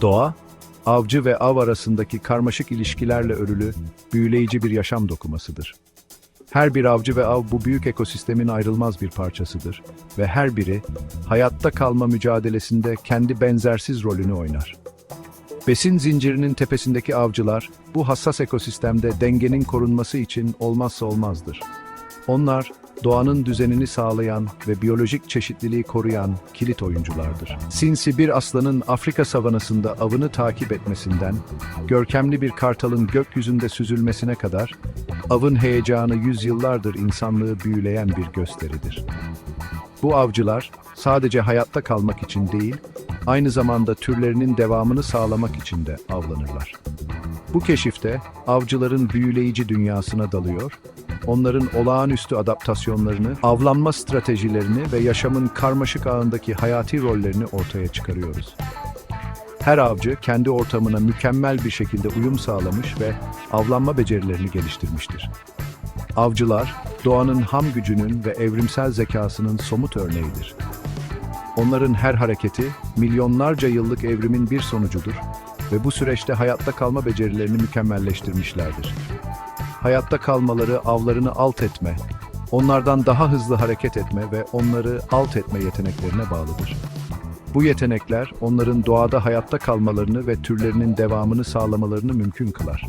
Doğa, avcı ve av arasındaki karmaşık ilişkilerle örülü, büyüleyici bir yaşam dokumasıdır. Her bir avcı ve av bu büyük ekosistemin ayrılmaz bir parçasıdır ve her biri hayatta kalma mücadelesinde kendi benzersiz rolünü oynar. Besin zincirinin tepesindeki avcılar bu hassas ekosistemde dengenin korunması için olmazsa olmazdır. Onlar doğanın düzenini sağlayan ve biyolojik çeşitliliği koruyan kilit oyunculardır. Sinsi bir aslanın Afrika savanasında avını takip etmesinden, görkemli bir kartalın gökyüzünde süzülmesine kadar, avın heyecanı yüzyıllardır insanlığı büyüleyen bir gösteridir. Bu avcılar sadece hayatta kalmak için değil, aynı zamanda türlerinin devamını sağlamak için de avlanırlar. Bu keşifte avcıların büyüleyici dünyasına dalıyor, onların olağanüstü adaptasyonlarını, avlanma stratejilerini ve yaşamın karmaşık ağındaki hayati rollerini ortaya çıkarıyoruz. Her avcı kendi ortamına mükemmel bir şekilde uyum sağlamış ve avlanma becerilerini geliştirmiştir. Avcılar, doğanın ham gücünün ve evrimsel zekasının somut örneğidir. Onların her hareketi, milyonlarca yıllık evrimin bir sonucudur ve bu süreçte hayatta kalma becerilerini mükemmelleştirmişlerdir. Hayatta kalmaları avlarını alt etme, onlardan daha hızlı hareket etme ve onları alt etme yeteneklerine bağlıdır. Bu yetenekler onların doğada hayatta kalmalarını ve türlerinin devamını sağlamalarını mümkün kılar.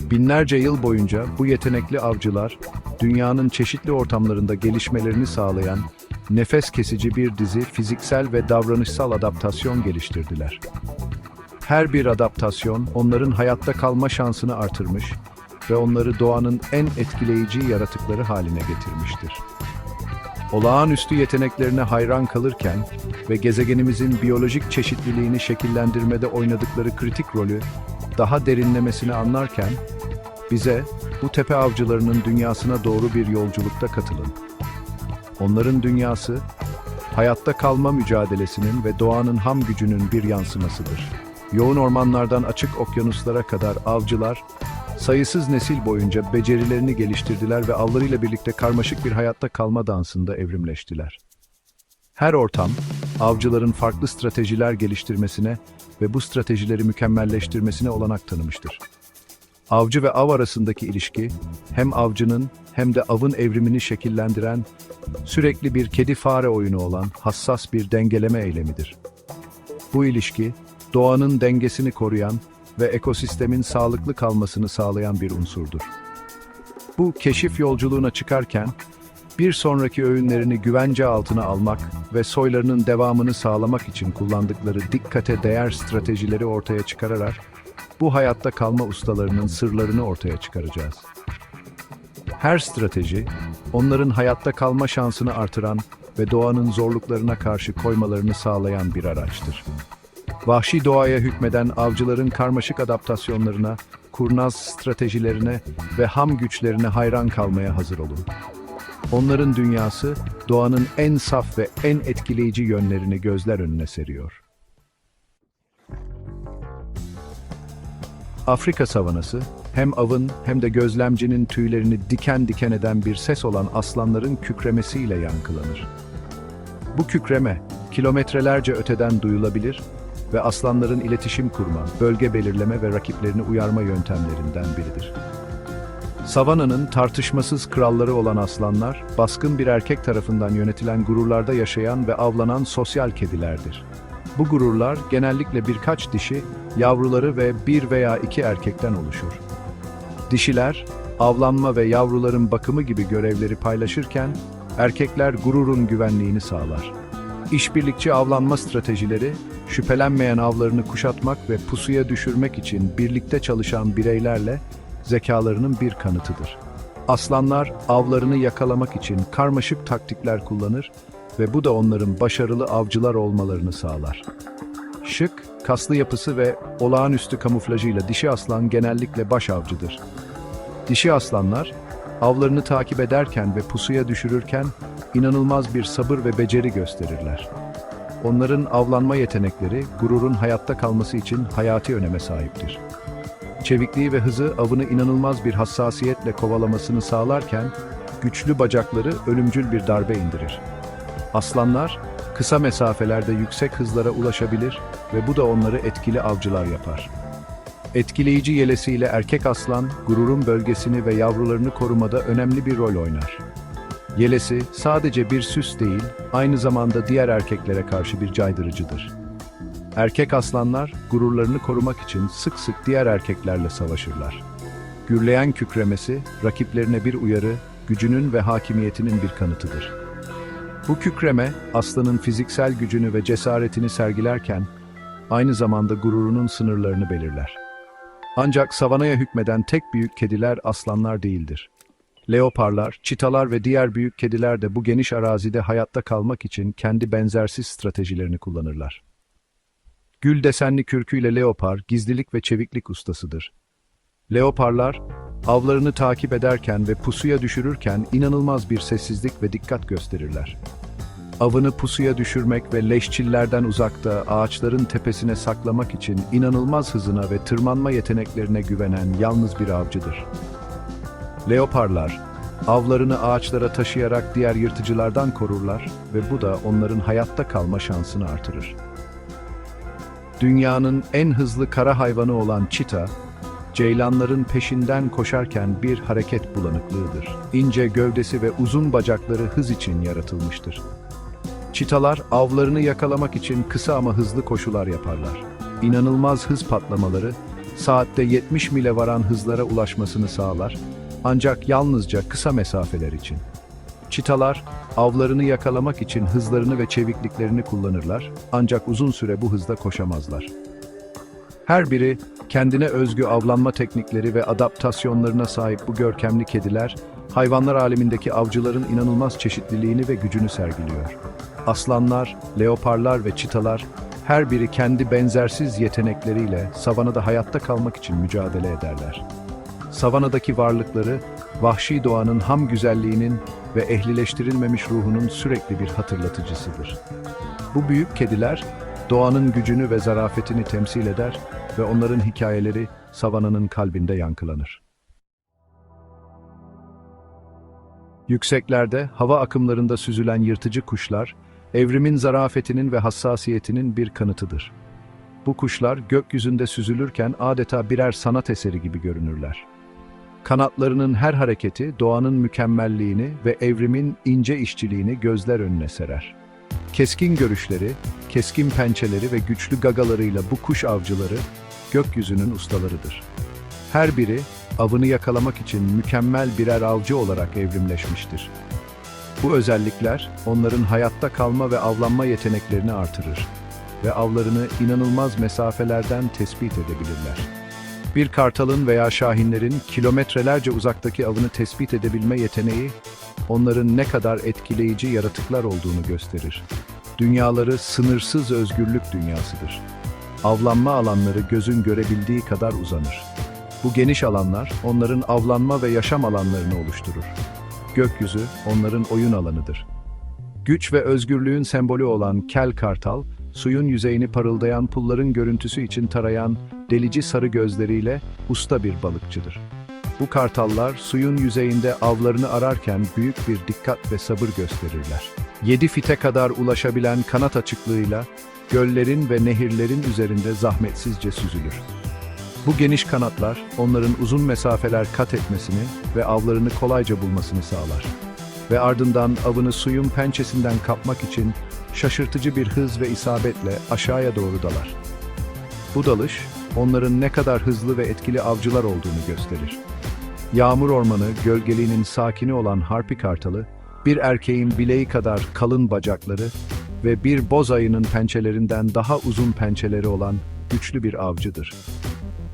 Binlerce yıl boyunca bu yetenekli avcılar, dünyanın çeşitli ortamlarında gelişmelerini sağlayan, nefes kesici bir dizi fiziksel ve davranışsal adaptasyon geliştirdiler. Her bir adaptasyon onların hayatta kalma şansını artırmış ve onları doğanın en etkileyici yaratıkları haline getirmiştir. Olağanüstü yeteneklerine hayran kalırken ve gezegenimizin biyolojik çeşitliliğini şekillendirmede oynadıkları kritik rolü daha derinlemesine anlarken, bize bu tepe avcılarının dünyasına doğru bir yolculukta katılın. Onların dünyası, hayatta kalma mücadelesinin ve doğanın ham gücünün bir yansımasıdır. Yoğun ormanlardan açık okyanuslara kadar avcılar, sayısız nesil boyunca becerilerini geliştirdiler ve avlarıyla birlikte karmaşık bir hayatta kalma dansında evrimleştiler. Her ortam, avcıların farklı stratejiler geliştirmesine ve bu stratejileri mükemmelleştirmesine olanak tanımıştır. Avcı ve av arasındaki ilişki, hem avcının hem de avın evrimini şekillendiren, sürekli bir kedi-fare oyunu olan hassas bir dengeleme eylemidir. Bu ilişki, doğanın dengesini koruyan ve ekosistemin sağlıklı kalmasını sağlayan bir unsurdur. Bu keşif yolculuğuna çıkarken, bir sonraki öğünlerini güvence altına almak ve soylarının devamını sağlamak için kullandıkları dikkate değer stratejileri ortaya çıkararak, bu hayatta kalma ustalarının sırlarını ortaya çıkaracağız. Her strateji, onların hayatta kalma şansını artıran ve doğanın zorluklarına karşı koymalarını sağlayan bir araçtır. Vahşi doğaya hükmeden avcıların karmaşık adaptasyonlarına, kurnaz stratejilerine ve ham güçlerine hayran kalmaya hazır olun. Onların dünyası, doğanın en saf ve en etkileyici yönlerini gözler önüne seriyor. Afrika savanası, hem avın hem de gözlemcinin tüylerini diken diken eden bir ses olan aslanların kükremesiyle yankılanır. Bu kükreme, kilometrelerce öteden duyulabilir ve aslanların iletişim kurma, bölge belirleme ve rakiplerini uyarma yöntemlerinden biridir. Savananın tartışmasız kralları olan aslanlar, baskın bir erkek tarafından yönetilen gururlarda yaşayan ve avlanan sosyal kedilerdir. Bu gururlar genellikle birkaç dişi, yavruları ve bir veya iki erkekten oluşur. Dişiler, avlanma ve yavruların bakımı gibi görevleri paylaşırken, erkekler gururun güvenliğini sağlar. İşbirlikçi avlanma stratejileri, şüphelenmeyen avlarını kuşatmak ve pusuya düşürmek için birlikte çalışan bireylerle zekalarının bir kanıtıdır. Aslanlar avlarını yakalamak için karmaşık taktikler kullanır ve bu da onların başarılı avcılar olmalarını sağlar. Şık, kaslı yapısı ve olağanüstü kamuflajıyla dişi aslan genellikle baş avcıdır. Dişi aslanlar, avlarını takip ederken ve pusuya düşürürken inanılmaz bir sabır ve beceri gösterirler. Onların avlanma yetenekleri, gururun hayatta kalması için hayati öneme sahiptir. Çevikliği ve hızı avını inanılmaz bir hassasiyetle kovalamasını sağlarken, güçlü bacakları ölümcül bir darbe indirir. Aslanlar, kısa mesafelerde yüksek hızlara ulaşabilir ve bu da onları etkili avcılar yapar. Etkileyici yelesiyle erkek aslan, gururun bölgesini ve yavrularını korumada önemli bir rol oynar. Yelesi sadece bir süs değil, aynı zamanda diğer erkeklere karşı bir caydırıcıdır. Erkek aslanlar gururlarını korumak için sık sık diğer erkeklerle savaşırlar. Gürleyen kükremesi, rakiplerine bir uyarı, gücünün ve hakimiyetinin bir kanıtıdır. Bu kükreme, aslanın fiziksel gücünü ve cesaretini sergilerken, aynı zamanda gururunun sınırlarını belirler. Ancak savanaya hükmeden tek büyük kediler aslanlar değildir. Leoparlar, çitalar ve diğer büyük kediler de bu geniş arazide hayatta kalmak için kendi benzersiz stratejilerini kullanırlar. Gül desenli kürküyle leopar, gizlilik ve çeviklik ustasıdır. Leoparlar, avlarını takip ederken ve pusuya düşürürken inanılmaz bir sessizlik ve dikkat gösterirler. Avını pusuya düşürmek ve leşçillerden uzakta ağaçların tepesine saklamak için inanılmaz hızına ve tırmanma yeteneklerine güvenen yalnız bir avcıdır. Leoparlar, avlarını ağaçlara taşıyarak diğer yırtıcılardan korurlar ve bu da onların hayatta kalma şansını artırır. Dünyanın en hızlı kara hayvanı olan çita, ceylanların peşinden koşarken bir hareket bulanıklığıdır. İnce gövdesi ve uzun bacakları hız için yaratılmıştır. Çitalar avlarını yakalamak için kısa ama hızlı koşular yaparlar. İnanılmaz hız patlamaları, saatte 70 mile varan hızlara ulaşmasını sağlar, ancak yalnızca kısa mesafeler için. Çitalar, avlarını yakalamak için hızlarını ve çevikliklerini kullanırlar, ancak uzun süre bu hızda koşamazlar. Her biri kendine özgü avlanma teknikleri ve adaptasyonlarına sahip bu görkemli kediler, hayvanlar alemindeki avcıların inanılmaz çeşitliliğini ve gücünü sergiliyor. Aslanlar, leoparlar ve çitalar her biri kendi benzersiz yetenekleriyle savanada hayatta kalmak için mücadele ederler. Savanadaki varlıkları, vahşi doğanın ham güzelliğinin ve ehlileştirilmemiş ruhunun sürekli bir hatırlatıcısıdır. Bu büyük kediler, doğanın gücünü ve zarafetini temsil eder ve onların hikayeleri savananın kalbinde yankılanır. Yükseklerde, hava akımlarında süzülen yırtıcı kuşlar, evrimin zarafetinin ve hassasiyetinin bir kanıtıdır. Bu kuşlar gökyüzünde süzülürken adeta birer sanat eseri gibi görünürler. Kanatlarının her hareketi doğanın mükemmelliğini ve evrimin ince işçiliğini gözler önüne serer. Keskin görüşleri, keskin pençeleri ve güçlü gagalarıyla bu kuş avcıları gökyüzünün ustalarıdır. Her biri avını yakalamak için mükemmel birer avcı olarak evrimleşmiştir. Bu özellikler onların hayatta kalma ve avlanma yeteneklerini artırır ve avlarını inanılmaz mesafelerden tespit edebilirler. Bir kartalın veya şahinlerin kilometrelerce uzaktaki avını tespit edebilme yeteneği, onların ne kadar etkileyici yaratıklar olduğunu gösterir. Dünyaları sınırsız özgürlük dünyasıdır. Avlanma alanları gözün görebildiği kadar uzanır. Bu geniş alanlar onların avlanma ve yaşam alanlarını oluşturur. Gökyüzü onların oyun alanıdır. Güç ve özgürlüğün sembolü olan kel kartal, suyun yüzeyini parıldayan pulların görüntüsü için tarayan delici sarı gözleriyle usta bir balıkçıdır. Bu kartallar suyun yüzeyinde avlarını ararken büyük bir dikkat ve sabır gösterirler. Yedi fite kadar ulaşabilen kanat açıklığıyla göllerin ve nehirlerin üzerinde zahmetsizce süzülür. Bu geniş kanatlar onların uzun mesafeler kat etmesini ve avlarını kolayca bulmasını sağlar. Ve ardından avını suyun pençesinden kapmak için şaşırtıcı bir hız ve isabetle aşağıya doğru dalar. Bu dalış onların ne kadar hızlı ve etkili avcılar olduğunu gösterir. Yağmur ormanı gölgeliğinin sakini olan harpi kartalı, bir erkeğin bileği kadar kalın bacakları ve bir boz ayının pençelerinden daha uzun pençeleri olan güçlü bir avcıdır.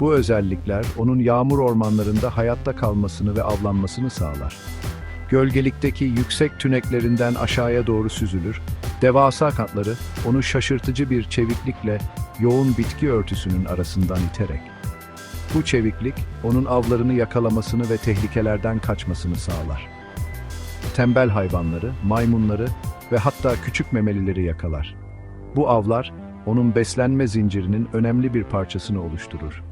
Bu özellikler onun yağmur ormanlarında hayatta kalmasını ve avlanmasını sağlar. Gölgelikteki yüksek tüneklerinden aşağıya doğru süzülür, devasa kanatları onu şaşırtıcı bir çeviklikle yoğun bitki örtüsünün arasından iterek. Bu çeviklik onun avlarını yakalamasını ve tehlikelerden kaçmasını sağlar. Tembel hayvanları, maymunları ve hatta küçük memelileri yakalar. Bu avlar onun beslenme zincirinin önemli bir parçasını oluşturur.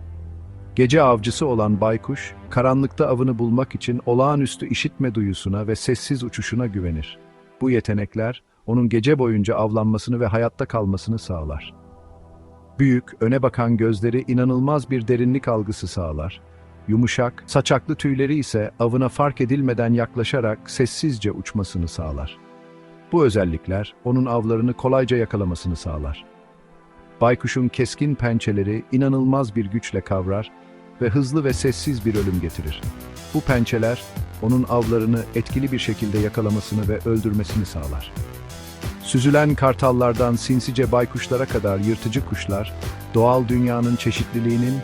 Gece avcısı olan baykuş, karanlıkta avını bulmak için olağanüstü işitme duyusuna ve sessiz uçuşuna güvenir. Bu yetenekler, onun gece boyunca avlanmasını ve hayatta kalmasını sağlar. Büyük, öne bakan gözleri inanılmaz bir derinlik algısı sağlar. Yumuşak, saçaklı tüyleri ise avına fark edilmeden yaklaşarak sessizce uçmasını sağlar. Bu özellikler onun avlarını kolayca yakalamasını sağlar. Baykuşun keskin pençeleri inanılmaz bir güçle kavrar ve hızlı ve sessiz bir ölüm getirir. Bu pençeler onun avlarını etkili bir şekilde yakalamasını ve öldürmesini sağlar. Süzülen kartallardan sinsice baykuşlara kadar yırtıcı kuşlar, doğal dünyanın çeşitliliğinin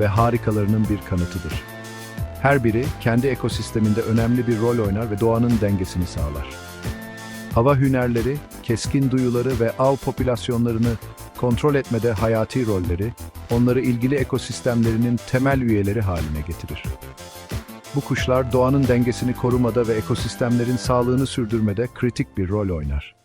ve harikalarının bir kanıtıdır. Her biri kendi ekosisteminde önemli bir rol oynar ve doğanın dengesini sağlar. Hava hünerleri, keskin duyuları ve av popülasyonlarını kontrol etmede hayati rolleri, onları ilgili ekosistemlerinin temel üyeleri haline getirir. Bu kuşlar doğanın dengesini korumada ve ekosistemlerin sağlığını sürdürmede kritik bir rol oynar.